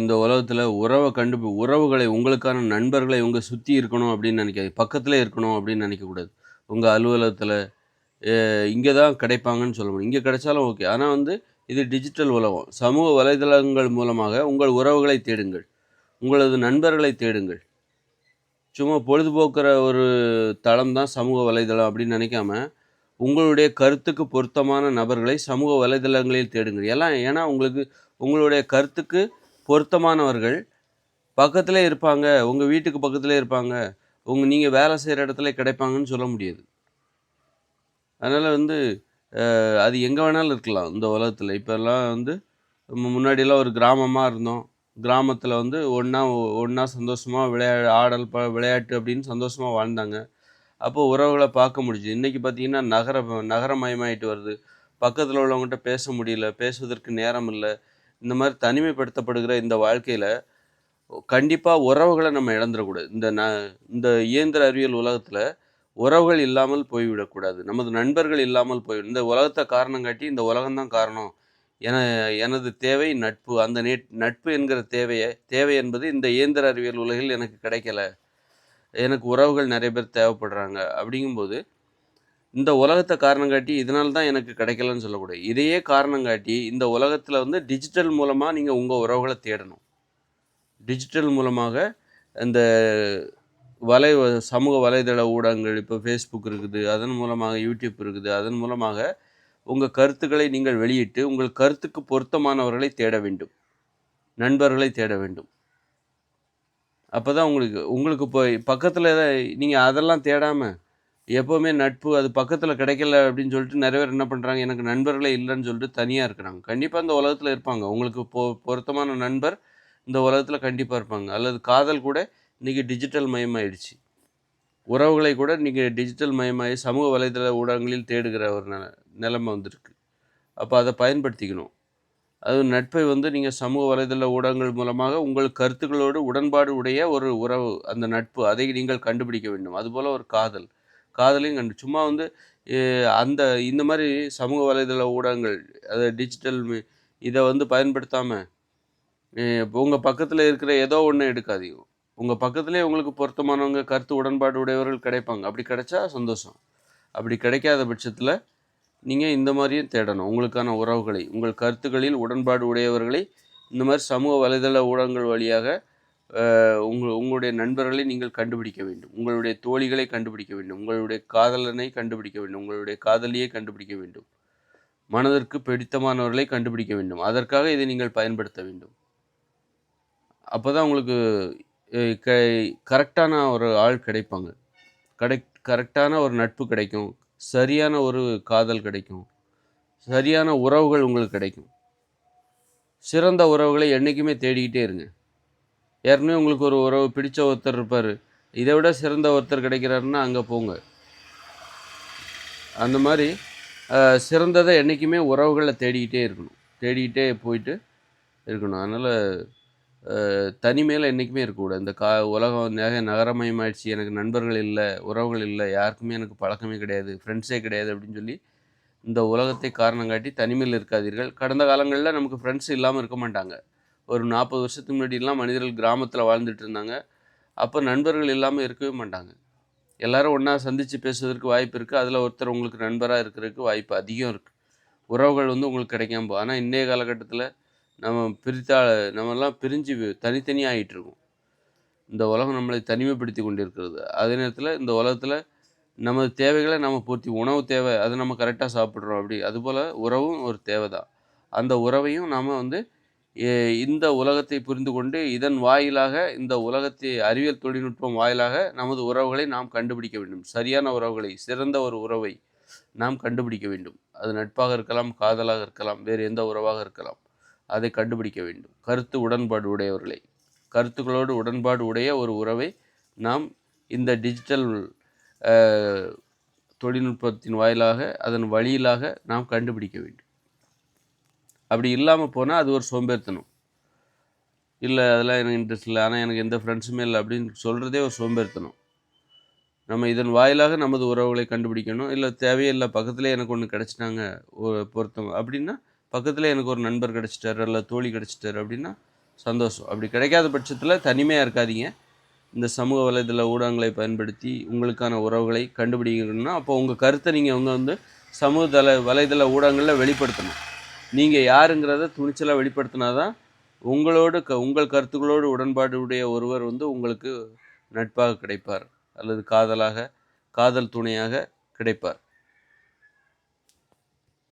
இந்த உலகத்தில் உறவை கண்டு உறவுகளை உங்களுக்கான நண்பர்களை உங்கள் சுற்றி இருக்கணும் அப்படின்னு நினைக்காது பக்கத்தில் இருக்கணும் அப்படின்னு நினைக்கக்கூடாது. உங்கள் அலுவலகத்தில் இங்கே தான் கிடைப்பாங்கன்னு சொல்ல முடியும். இங்கே கிடைச்சாலும் ஓகே ஆனால் வந்து இது டிஜிட்டல் உலகம். சமூக வலைதளங்கள் மூலமாக உங்கள் உறவுகளை தேடுங்கள். உங்களது நண்பர்களை தேடுங்கள். சும்மா பொழுதுபோக்குற ஒரு தளம் தான் சமூக வலைதளம் அப்படின்னு நினைக்காம உங்களுடைய கருத்துக்கு பொருத்தமான நபர்களை சமூக வலைதளங்களில் தேடுங்கள். எல்லாம் ஏன்னா உங்களுக்கு உங்களுடைய கருத்துக்கு பொருத்தமானவர்கள் பக்கத்திலே இருப்பாங்க உங்கள் வீட்டுக்கு பக்கத்தில் இருப்பாங்க உங்கள் நீங்கள் வேலை செய்கிற இடத்துல கிடைப்பாங்கன்னு சொல்ல முடியாது. அதனால் வந்து அது எங்கே வேணாலும் இருக்கலாம் இந்த உலகத்தில். இப்போல்லாம் வந்து முன்னாடியெல்லாம் ஒரு கிராமமாக இருந்தோம். கிராமத்தில் வந்து ஒன்றா ஒன்றா சந்தோஷமாக விளையா ஆடல் ப விளையாட்டு அப்படின்னு சந்தோஷமாக வாழ்ந்தாங்க. அப்போ உறவுகளை பார்க்க முடிஞ்சு இன்றைக்கி பார்த்தீங்கன்னா நகர நகரமயமாயிட்டு வருது. பக்கத்தில் உள்ளவங்ககிட்ட பேச முடியல பேசுவதற்கு நேரம் இல்லை. இந்த மாதிரி தனிமைப்படுத்தப்படுகிற இந்த வாழ்க்கையில் கண்டிப்பாக உறவுகளை நம்ம இழந்துடக்கூடாது. இந்த ந இந்த இயந்திர அறிவியல் உலகத்தில் உறவுகள் இல்லாமல் போய்விடக்கூடாது. நமது நண்பர்கள் இல்லாமல் போய் இந்த உலகத்தை காரணம் காட்டி இந்த உலகம்தான் காரணம் என எனது தேவை நட்பு. அந்த நே நட்பு என்கிற தேவையை தேவை என்பது இந்த இயந்திர அறிவியல் உலகில் எனக்கு கிடைக்கல. எனக்கு உறவுகள் நிறைய பேர் தேவைப்படுறாங்க. அப்படிங்கும்போது இந்த உலகத்தை காரணம் காட்டி இதனால தான் எனக்கு கிடைக்கலன்னு சொல்லக்கூடாது. இதையே காரணம் காட்டி இந்த உலகத்தில் வந்து டிஜிட்டல் மூலமாக நீங்கள் உங்கள் உறவுகளை தேடணும். டிஜிட்டல் மூலமாக இந்த வலை சமூக வலைதள ஊடகங்கள் இப்போ ஃபேஸ்புக் இருக்குது அதன் மூலமாக யூடியூப் இருக்குது அதன் மூலமாக உங்கள் கருத்துக்களை நீங்கள் வெளியிட்டு உங்கள் கருத்துக்கு பொருத்தமானவர்களை தேட வேண்டும். நண்பர்களை தேட வேண்டும். அப்போ தான் உங்களுக்கு உங்களுக்கு இப்போ பக்கத்தில் நீங்கள் அதெல்லாம் தேடாமல் எப்போவுமே நட்பு அது பக்கத்தில் கிடைக்கல அப்படின்னு சொல்லிட்டு நிறைய பேர் என்ன பண்ணுறாங்க எனக்கு நண்பர்களே இல்லைன்னு சொல்லிட்டு தனியாக இருக்கிறாங்க. கண்டிப்பாக இந்த உலகத்தில் இருப்பாங்க. உங்களுக்கு பொ பொருத்தமான நண்பர் இந்த உலகத்தில் கண்டிப்பாக இருப்பாங்க. அல்லது காதல் கூட இன்றைக்கி டிஜிட்டல் மயமாயிடுச்சு. உறவுகளை கூட நீங்கள் டிஜிட்டல் மயமாகி சமூக வலைதள ஊடகங்களில் தேடுகிற ஒரு ந நிலைமை வந்திருக்கு. அப்போ அதை பயன்படுத்திக்கணும். அது நட்பை வந்து நீங்கள் சமூக வலைதள ஊடகங்கள் மூலமாக உங்கள் கருத்துக்களோடு உடன்பாடு உடைய ஒரு உறவு அந்த நட்பு. அதை நீங்கள் கண்டுபிடிக்க வேண்டும். அதுபோல் ஒரு காதல். காதலையும் கண்டு சும்மா வந்து அந்த இந்த மாதிரி சமூக வலைதள ஊடகங்கள் அது டிஜிட்டல் இதை வந்து பயன்படுத்தாமல் உங்கள் பக்கத்தில் இருக்கிற ஏதோ ஒன்று எடுக்காதீங்க. உங்கள் பக்கத்துலேயே உங்களுக்கு பொருத்தமானவங்க கருத்து உடன்பாடு உடையவர்கள் கிடைப்பாங்க. அப்படி கிடைச்சா சந்தோஷம். அப்படி கிடைக்காத பட்சத்தில் நீங்கள் இந்த மாதிரியும் தேடணும். உங்களுக்கான உறவுகளை உங்கள் கருத்துக்களில் உடன்பாடு உடையவர்களை இந்த மாதிரி சமூக வலைதள ஊடகங்கள் வழியாக உங்கள் உங்களுடைய நண்பர்களை நீங்கள் கண்டுபிடிக்க வேண்டும். உங்களுடைய தோழிகளை கண்டுபிடிக்க வேண்டும். உங்களுடைய காதலனை கண்டுபிடிக்க வேண்டும். உங்களுடைய காதலியை கண்டுபிடிக்க வேண்டும். மனதிற்கு பிடித்தமானவர்களை கண்டுபிடிக்க வேண்டும். அதற்காக இதை நீங்கள் பயன்படுத்த வேண்டும். அப்போ தான் உங்களுக்கு க கரெக்டான ஒரு ஆள் கிடைப்பாங்க. கடை கரெக்டான ஒரு நட்பு கிடைக்கும். சரியான ஒரு காதல் கிடைக்கும். சரியான உறவுகள் உங்களுக்கு கிடைக்கும். சிறந்த உறவுகளை என்றைக்குமே தேடிக்கிட்டே இருங்க. ஏற்கனவே உங்களுக்கு ஒரு உறவு பிடிச்ச ஒருத்தர் இருப்பார். இதை விட சிறந்த ஒருத்தர் கிடைக்கிறாருன்னா அங்கே போங்க. அந்த மாதிரி சிறந்ததை என்றைக்குமே உறவுகளை தேடிக்கிட்டே இருக்கணும். தேடிக்கிட்டே போயிட்டு இருக்கணும். அதனால் தனிமையில் என்றைக்குமே இருக்கக்கூடாது. இந்த கா உலகம் நகை நகரமயமாயிடுச்சு. எனக்கு நண்பர்கள் இல்லை உறவுகள் இல்லை யாருக்குமே எனக்கு பழக்கமே கிடையாது ஃப்ரெண்ட்ஸே கிடையாது அப்படின்னு சொல்லி இந்த உலகத்தை காரணம் காட்டி தனிமையில் இருக்காதீர்கள். கடந்த காலங்களில் நமக்கு ஃப்ரெண்ட்ஸ் இல்லாமல் இருக்க மாட்டாங்க. ஒரு நாற்பது வருஷத்துக்கு முன்னாடிலாம் மனிதர்கள் கிராமத்தில் வாழ்ந்துட்டு இருந்தாங்க. அப்போ நண்பர்கள் இல்லாமல் இருக்கவே மாட்டாங்க. எல்லாரும் ஒன்றா சந்தித்து பேசுவதற்கு வாய்ப்பு இருக்குது அதில் ஒருத்தர் உங்களுக்கு நண்பராக இருக்கிறதுக்கு வாய்ப்பு அதிகம் இருக்குது உறவுகள் வந்து உங்களுக்கு கிடைக்காம போகும் ஆனால் இன்றைய காலகட்டத்தில் நம்ம பிரித்தா நம்மெல்லாம் பிரிஞ்சு தனித்தனியாக ஆகிட்டுருக்கோம் இந்த உலகம் நம்மளை தனிமைப்படுத்தி கொண்டிருக்கிறது. அதே நேரத்தில் இந்த உலகத்தில் நமது தேவைகளை நம்ம பூர்த்தி உணவு தேவை அதை நம்ம கரெக்டாக சாப்பிட்றோம் அப்படி. அதுபோல் உறவும் ஒரு தேவை தான் அந்த உறவையும் நாம் வந்து இந்த உலகத்தை புரிந்து கொண்டு இதன் வாயிலாக இந்த உலகத்தை அறிவியல் தொழில்நுட்பம் வாயிலாக நமது உறவுகளை நாம் கண்டுபிடிக்க வேண்டும். சரியான உறவுகளை சிறந்த ஒரு உறவை நாம் கண்டுபிடிக்க வேண்டும். அது நட்பாக இருக்கலாம் காதலாக இருக்கலாம் வேறு எந்த உறவாக இருக்கலாம் அதை கண்டுபிடிக்க வேண்டும். கருத்து உடன்பாடு உடையவர்களை கருத்துக்களோடு உடன்பாடு உடைய ஒரு உறவை நாம் இந்த டிஜிட்டல் தொழில்நுட்பத்தின் வாயிலாக அதன் வழியிலாக நாம் கண்டுபிடிக்க வேண்டும். அப்படி இல்லாமல் போனால் அது ஒரு சோம்பேறித்தனம். இல்லை அதெல்லாம் எனக்கு இன்ட்ரெஸ்ட் இல்லை. ஆனால் எனக்கு எந்த ஃப்ரெண்ட்ஸுமே இல்லை அப்படின்னு சொல்கிறதே ஒரு சோம்பேறித்தனம். நம்ம இதன் வாயிலாக நமது உறவுகளை கண்டுபிடிக்கணும். இல்லை தேவையில்லை பக்கத்தில் எனக்கு ஒன்று கிடச்சிட்டாங்க பொருத்தம் அப்படின்னா பக்கத்தில் எனக்கு ஒரு நண்பர் கிடச்சிட்டாரு இல்லை தோழி கிடச்சிட்டார் அப்படின்னா சந்தோஷம். அப்படி கிடைக்காத பட்சத்தில் தனிமையாக இருக்காதீங்க. இந்த சமூக வலைதள ஊடகங்களை பயன்படுத்தி உங்களுக்கான உறவுகளை கண்டுபிடிக்கணும்னா அப்போ உங்கள் கருத்தை நீங்கள் அவங்க வந்து சமூக தள வலைதள ஊடகங்களில் வெளிப்படுத்தணும். நீங்கள் யாருங்கிறத துணிச்சலாக வெளிப்படுத்தினா தான் உங்களோடு க உங்கள் கருத்துக்களோடு உடன்பாடு உடைய ஒருவர் வந்து உங்களுக்கு நட்பாக கிடைப்பார். அல்லது காதலாக காதல் துணையாக கிடைப்பார்.